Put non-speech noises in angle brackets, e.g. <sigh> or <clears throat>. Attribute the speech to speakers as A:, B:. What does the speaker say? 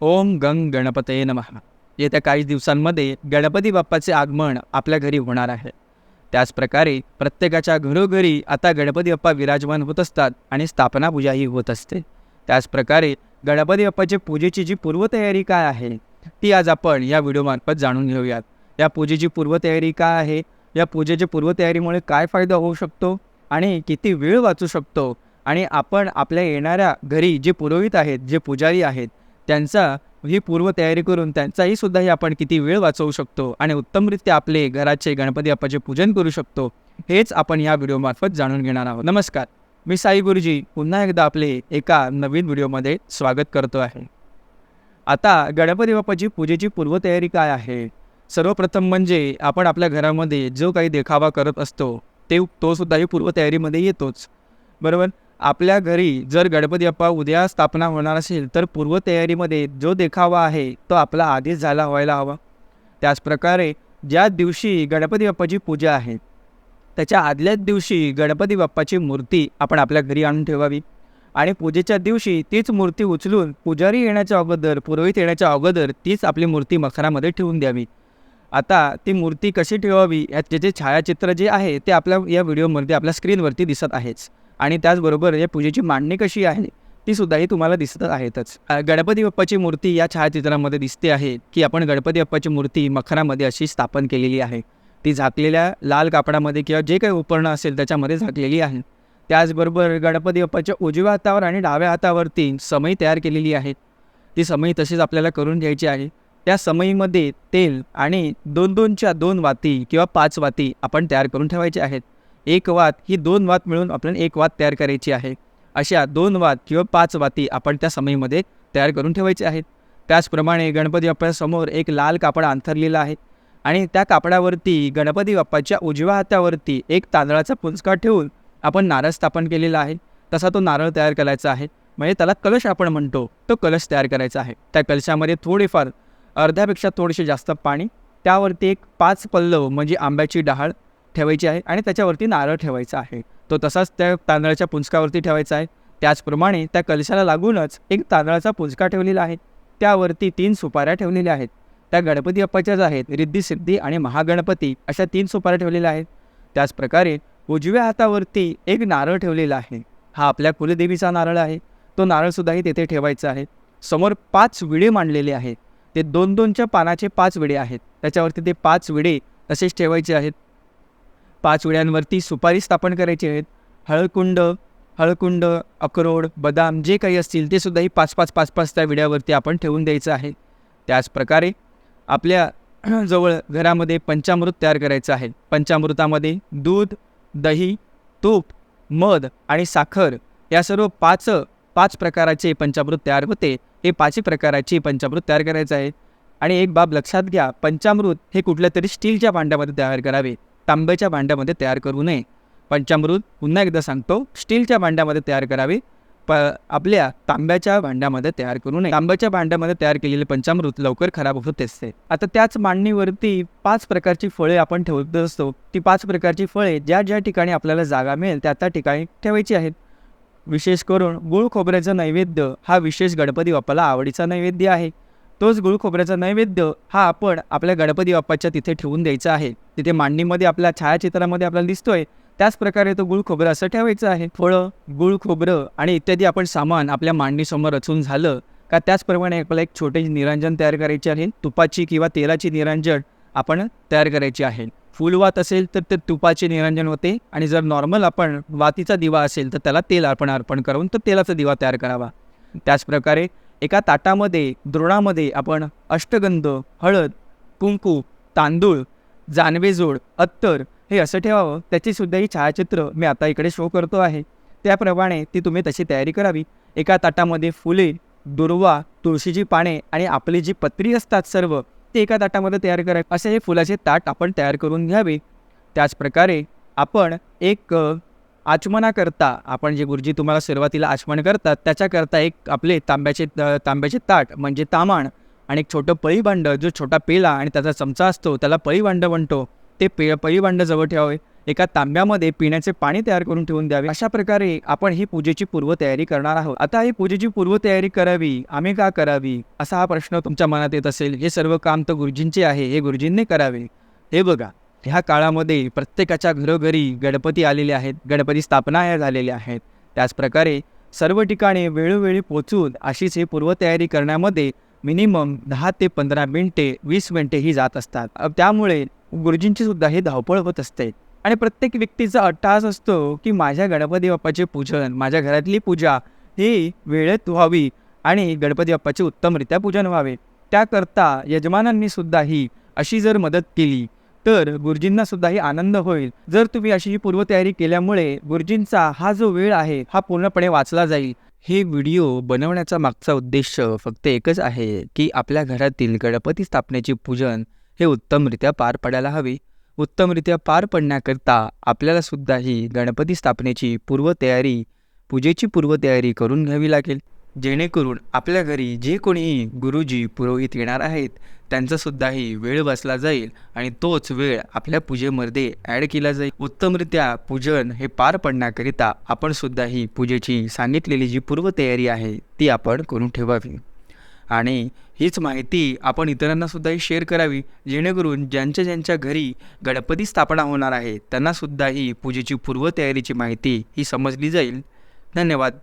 A: ओम गंग गणपतये नमः. येत्या काही दिवसांमध्ये गणपती बाप्पाचे आगमन आपल्या घरी होणार आहे. त्याचप्रकारे प्रत्येकाच्या घरोघरी आता गणपती बाप्पा विराजमान होत असतात आणि स्थापना पूजाही होत असते. त्याचप्रकारे गणपती बाप्पाच्या पूजेची जी पूर्वतयारी काय आहे ती आज आपण या व्हिडिओमार्फत जाणून घेऊयात. या पूजेची पूर्वतयारी काय आहे या पूजेच्या पूर्वतयारीमुळे काय फायदा होऊ शकतो आणि किती वेळ वाचू शकतो आणि आपण आपल्या येणाऱ्या घरी जे पुरोहित आहेत जे पुजारी आहेत त्यांचा ही पूर्वतयारी करून त्यांचाही सुद्धाही आपण किती वेळ वाचवू शकतो आणि उत्तमरित्या आपले घराचे गणपती बाप्पाचे पूजन करू शकतो हेच आपण या व्हिडिओमार्फत जाणून घेणार आहोत. नमस्कार. मी साई गुरुजी पुन्हा एकदा आपले एका नवीन व्हिडिओमध्ये स्वागत करतो आहे. आता गणपती बाप्पाची पूजेची पूर्वतयारी काय आहे? सर्वप्रथम म्हणजे आपण आपल्या घरामध्ये जो काही देखावा करत असतो ते तो सुद्धाही पूर्वतयारीमध्ये येतोच. बरोबर? आपल्या घरी जर गणपती बाप्पा उद्या स्थापना होणार असेल तर पूर्वतयारीमध्ये जो देखावा आहे तो आपला आधीच झाला व्हायला हवा. त्याचप्रकारे ज्या दिवशी गणपती बाप्पाची पूजा आहे त्याच्या आदल्याच दिवशी गणपती बाप्पाची मूर्ती आपण आपल्या घरी आणून ठेवावी. आणि पूजेच्या दिवशी तीच मूर्ती उचलून पुजारी येण्याच्या अगोदर पुरोहित येण्याच्या अगोदर तीच आपली मूर्ती मखरामध्ये ठेवून द्यावी. आता ती मूर्ती कशी ठेवावी यात त्याचे छायाचित्र जे आहे ते आपल्या या व्हिडिओमध्ये आपल्या स्क्रीनवरती दिसत आहेच. आणि त्याचबरोबर या पूजेची मांडणी कशी आहे ती सुद्धाही तुम्हाला दिसत आहेतच. गणपती बाप्पाची मूर्ती या छायाचित्रामध्ये दिसते आहे की आपण गणपती बाप्पाची मूर्ती मखरामध्ये अशी स्थापन केलेली आहे. ती झाकलेल्या लाल कापडामध्ये किंवा जे काही उपकरणं असेल त्याच्यामध्ये झाकलेली आहे. त्याचबरोबर गणपती बाप्पाच्या उजव्या हातावर आणि डाव्या हातावरती समई तयार केलेली आहे. ती समई तशीच आपल्याला करून घ्यायची आहे. त्या समईमध्ये तेल आणि दोन दोनच्या दोन वाती किंवा पाच वाती आपण तयार करून ठेवायचे आहेत. एक वात ही दोन वात मिळून आपल्याला एक वात तयार करायची आहे. अशा दोन वात किंवा पाच वाती आपण त्या समईमध्ये तयार करून ठेवायचे आहेत. त्याचप्रमाणे गणपती बाप्पासमोर एक लाल कापड अंथरलेला आहे आणि त्या कापडावरती गणपती बाप्पाच्या उजव्या हातावरती एक तांदळाचा पुंजका ठेवून आपण नारळ स्थापन केलेला आहे. तसा तो नारळ तयार करायचा आहे. म्हणजे त्याला कलश आपण म्हणतो. तो कलश तयार करायचा आहे. त्या कलशामध्ये थोडेफार अर्ध्यापेक्षा थोडेसे जास्त पाणी त्यावरती एक पाच पल्लव म्हणजे आंब्याची डहाळ ठेवायची आहे आणि त्याच्यावरती नारळ ठेवायचा आहे. तो तसाच त्या तांदळाच्या पुंजकावरती ठेवायचा आहे. त्याचप्रमाणे त्या कलशाला लागूनच एक तांदळाचा पुंजका ठेवलेला आहे. त्यावरती तीन सुपाऱ्या ठेवलेल्या आहेत. त्या गणपती अप्पाच्याच आहेत रिद्धी सिद्धी आणि महागणपती अशा तीन सुपाऱ्या ठेवलेल्या आहेत. त्याचप्रकारे उजव्या हातावरती एक नारळ ठेवलेला आहे. हा आपल्या कुलदेवीचा नारळ आहे. तो नारळसुद्धाही तेथे ठेवायचा आहे. समोर पाच विडे मांडलेले आहेत. ते दोन दोनच्या पानाचे पाच विडे आहेत. त्याच्यावरती ते पाच विडे तसेच ठेवायचे आहेत. पाच विड्यांवरती सुपारी स्थापन करायची आहेत. हळकुंड हळकुंड अक्रोड बदाम जे काही असतील ते सुद्धाही पाच पाच पाच पाच त्या विड्यावरती आपण ठेवून द्यायचं आहे. त्याचप्रकारे आपल्या <clears throat> जवळ घरामध्ये पंचामृत तयार करायचं आहे. पंचामृतामध्ये दूध दही तूप मध आणि साखर या सर्व पाच पाच प्रकाराचे पंचामृत तयार होते. हे पाचही प्रकाराचे पंचामृत तयार करायचं आहे आणि एक बाब लक्षात घ्या पंचामृत हे कुठल्या तरी स्टीलच्या भांड्यामध्ये तयार करावे. तांब्याच्या भांड्यामध्ये तयार करू नये. पंचामृत पुन्हा एकदा सांगतो स्टीलच्या भांड्यामध्ये तयार करावे. प आपल्या तांब्याच्या भांड्यामध्ये तयार करू नये. तांब्याच्या भांड्यामध्ये तयार केलेले पंचामृत लवकर खराब होत असते. आता त्याच मांडणीवरती पाच प्रकारची फळे आपण ठेवत असतो. ती पाच प्रकारची फळे ज्या ज्या ठिकाणी आपल्याला जागा मिळेल त्या त्या ठिकाणी ठेवायची आहेत. विशेष करून गुळ खोबऱ्याचा नैवेद्य हा विशेष गणपती बाप्पाला आवडीचा नैवेद्य आहे. तोच गुळ खोबऱ्याचा नैवेद्य हा आपण आपल्या गणपती बाप्पाच्या तिथे ठेवून द्यायचा आहे. तिथे मांडणीमध्ये आपल्या छायाचित्रामध्ये आपल्याला दिसतोय. त्याच प्रकारे तो गुळ खोबरं असं ठेवायचं आहे. फळं गुळ खोबरं आणि इत्यादी आपण सामान आपल्या मांडणीसमोर रचून झालं का त्याचप्रमाणे आपल्याला एक छोटे निरांजन तयार करायचे आहे. तुपाची किंवा तेलाची निरांजन आपण तयार करायची आहे. फुलवात असेल तर ते तुपाचे निरंजन होते आणि जर नॉर्मल आपण वातीचा दिवा असेल तर त्याला तेल आपण अर्पण करून तर तेलाचा दिवा तयार करावा. त्याचप्रकारे एका ताटामध्ये द्रोणामध्ये आपण अष्टगंध हळद कुंकू तांदूळ जानवेजोड अत्तर हे असं ठेवावं. त्याचीसुद्धा ही छायाचित्र मी आता इकडे शो करतो आहे. त्याप्रमाणे ती तुम्ही तशी तयारी करावी. एका ताटामध्ये फुले दुर्वा तुळशीची पाने आणि आपली जी पत्री असतात सर्व ते एका ताटामध्ये तयार करावे. असे हे फुलाचे ताट आपण तयार करून घ्यावे. त्याचप्रकारे आपण एक आचमनाकरता आपण जे गुरुजी तुम्हाला सुरुवातीला आचमन करतात त्याच्याकरता एक आपले तांब्याचे तांब्याचे ताट म्हणजे तामाण आणि एक छोटं पळीभांडं जो छोटा पेला आणि त्याचा चमचा असतो त्याला पळीभांडं म्हणतो. ते पे पळीभांडं जवळ ठेवावे. एका तांब्यामध्ये पिण्याचे पाणी तयार करून ठेवून द्यावे. अशा प्रकारे आपण ही पूजेची पूर्वतयारी करणार आहोत. आता ही पूजेची पूर्वतयारी करावी. आम्ही का करावी? असा हा प्रश्न तुमच्या मनात येत असेल. हे सर्व काम तर गुरुजींचे आहे. हे गुरुजींनी करावे. हे बघा. ह्या काळामध्ये प्रत्येकाच्या घरोघरी गणपती आलेले आहेत गणपती स्थापना या झालेल्या आहेत. त्याचप्रकारे सर्व ठिकाणी वेळोवेळी पोचून अशीच ही पूर्वतयारी करण्यामध्ये मिनिमम दहा ते पंधरा मिनटे वीस मिनटे ही जात असतात. त्यामुळे गुरुजींची सुद्धा ही धावपळ होत असते. आणि प्रत्येक व्यक्तीचा अट्टहास असतो की माझ्या गणपती बाप्पाचे पूजन माझ्या घरातली पूजा ही वेळेत व्हावी आणि गणपती बाप्पाचे उत्तमरित्या पूजन व्हावे. त्याकरता यजमानांनी सुद्धा ही अशी जर मदत केली तर गुरुजींना सुद्धाही आनंद होईल. जर तुम्ही अशी ही पूर्वतयारी केल्यामुळे गुरुजींचा हा जो वेळ आहे हा पूर्णपणे वाचला जाईल. हे व्हिडिओ बनवण्याचा मागचा उद्देश फक्त एकच आहे की आपल्या घरातील गणपती स्थापनेची पूजन हे उत्तमरित्या पार पडायला हवे. उत्तमरित्या पार पडण्याकरता आपल्याला सुद्धा ही गणपती स्थापनेची पूर्वतयारी पूजेची पूर्वतयारी करून घ्यावी लागेल. जेणेकरून आपल्या घरी जे कोणी गुरुजी पुरोहित येणार आहेत त्यांचासुद्धाही वेळ बसला जाईल आणि तोच वेळ आपल्या पूजेमध्ये ॲड केला जाईल. उत्तमरित्या पूजन हे पार पडण्याकरिता आपण सुद्धा ही पूजेची सांगितलेली जी पूर्वतयारी आहे ती आपण करून ठेवावी. आणि हीच माहिती आपण इतरांनासुद्धाही शेअर करावी जेणेकरून ज्यांच्या ज्यांच्या घरी गणपती स्थापना होणार आहे त्यांनासुद्धा ही पूजेची पूर्वतयारीची माहिती ही समजली जाईल. धन्यवाद.